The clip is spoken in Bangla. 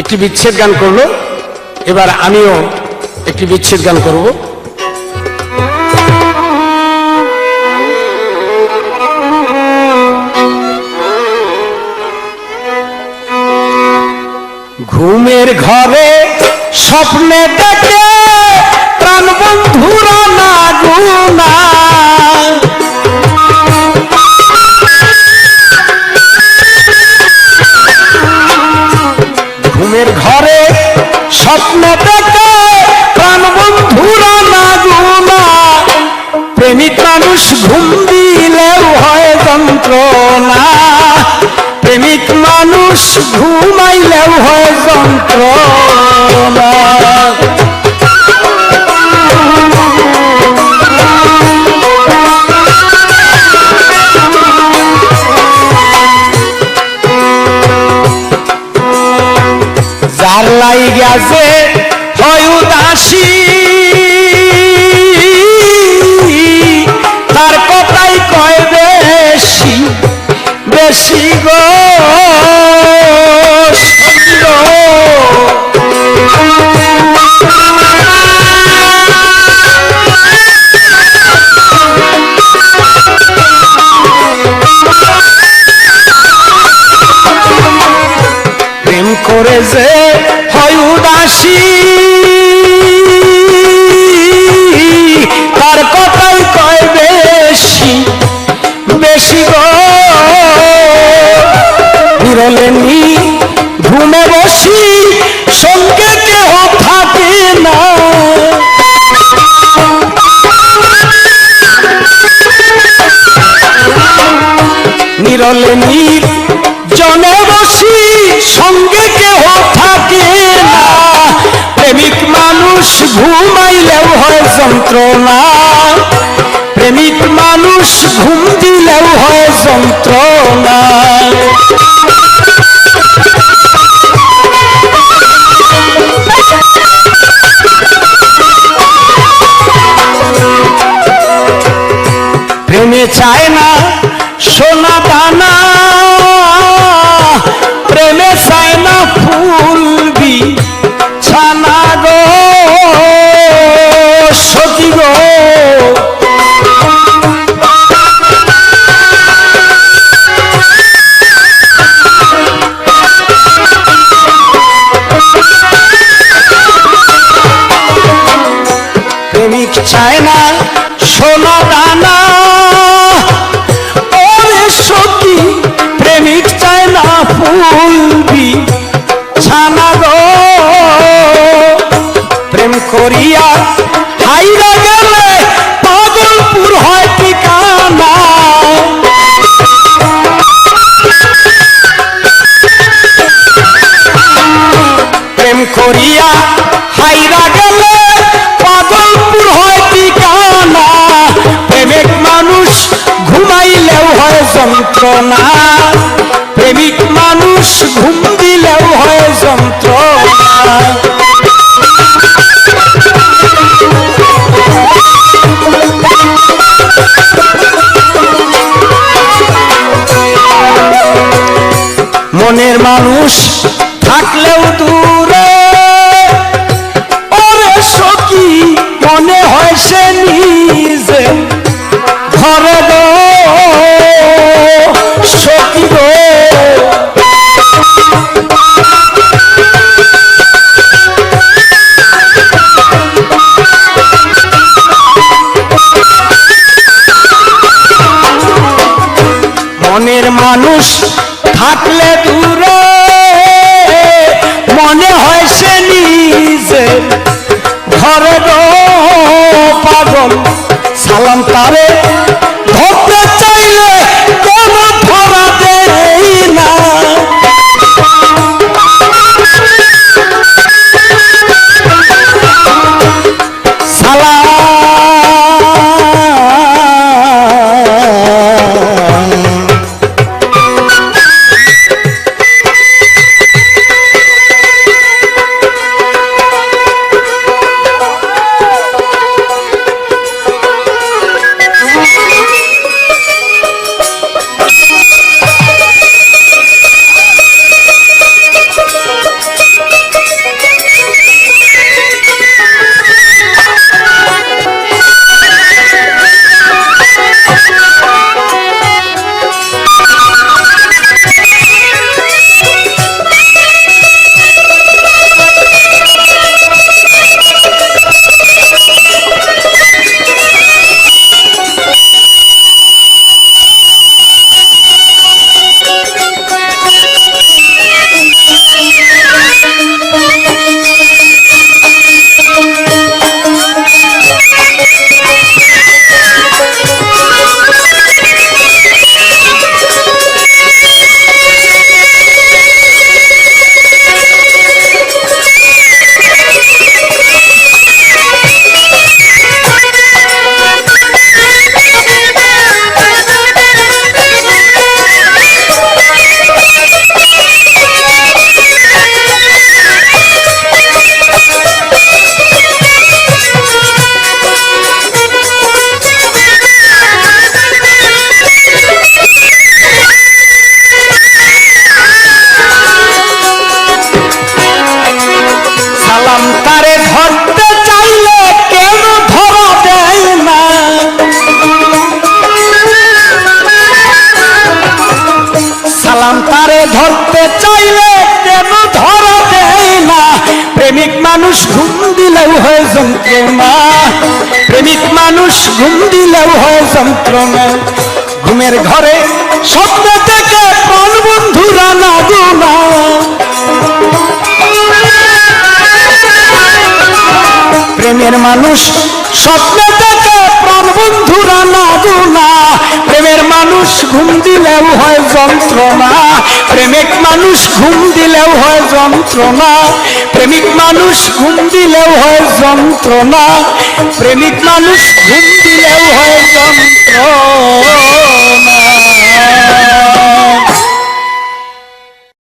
একটি বিচ্ছেদ গান করল। এবার আমিও একটি বিচ্ছেদ গান করব। ঘুমের ঘরে স্বপ্নে দেখে প্রাণ বন্ধুরা না। গুনা যন্ত্রণা প্রেমিক মানুষ ঘুমাইলেও হয় যন্ত্রণা। যার লাই গেছে হয় উদাসী করে যে হয় উদাসী। তার কথাই কয় বেশি বেশি গো। বিরলে নি, ঘুমে বসি, সঙ্গে কেহ থাকে না। নিরলে নীল জনে যন্ত্রণা। প্রেমিক মানুষ ঘুম দিলেও হয় যন্ত্রণা। প্রেমে চায় না সোনা দানা। প্রেমে চায় না ফুলবি ছানা। যন্ত্রণা। প্রেমিক মানুষ ঘুম দিলেও হয় যন্ত্রণা। মনের মানুষ মনের মানুষ থাকলে দূরে মনে হয় সে নিজে ঘরে পাগল। সালাম তারে দিলেও হয় যন্ত্রণা। প্রেমিক মানুষ ঘুম দিলেও হয় যন্ত্রণা। ঘুমের ঘরে স্বপ্ন থেকে প্রাণ বন্ধুরা না গোনা প্রেমের মানুষ স্বপ্ন থেকে প্রাণ বন্ধুরা না গোনা প্রেমের মানুষ ঘুম দিলেও হয় যন্ত্রণা। প্রেমিক মানুষ ঘুম দিলেও হয় যন্ত্রণা। প্রেমিক মানুষ ঘুম দিলেও হয় যন্ত্রণা। প্রেমিক মানুষ ঘুম দিলেও হয় যন্ত্রণা।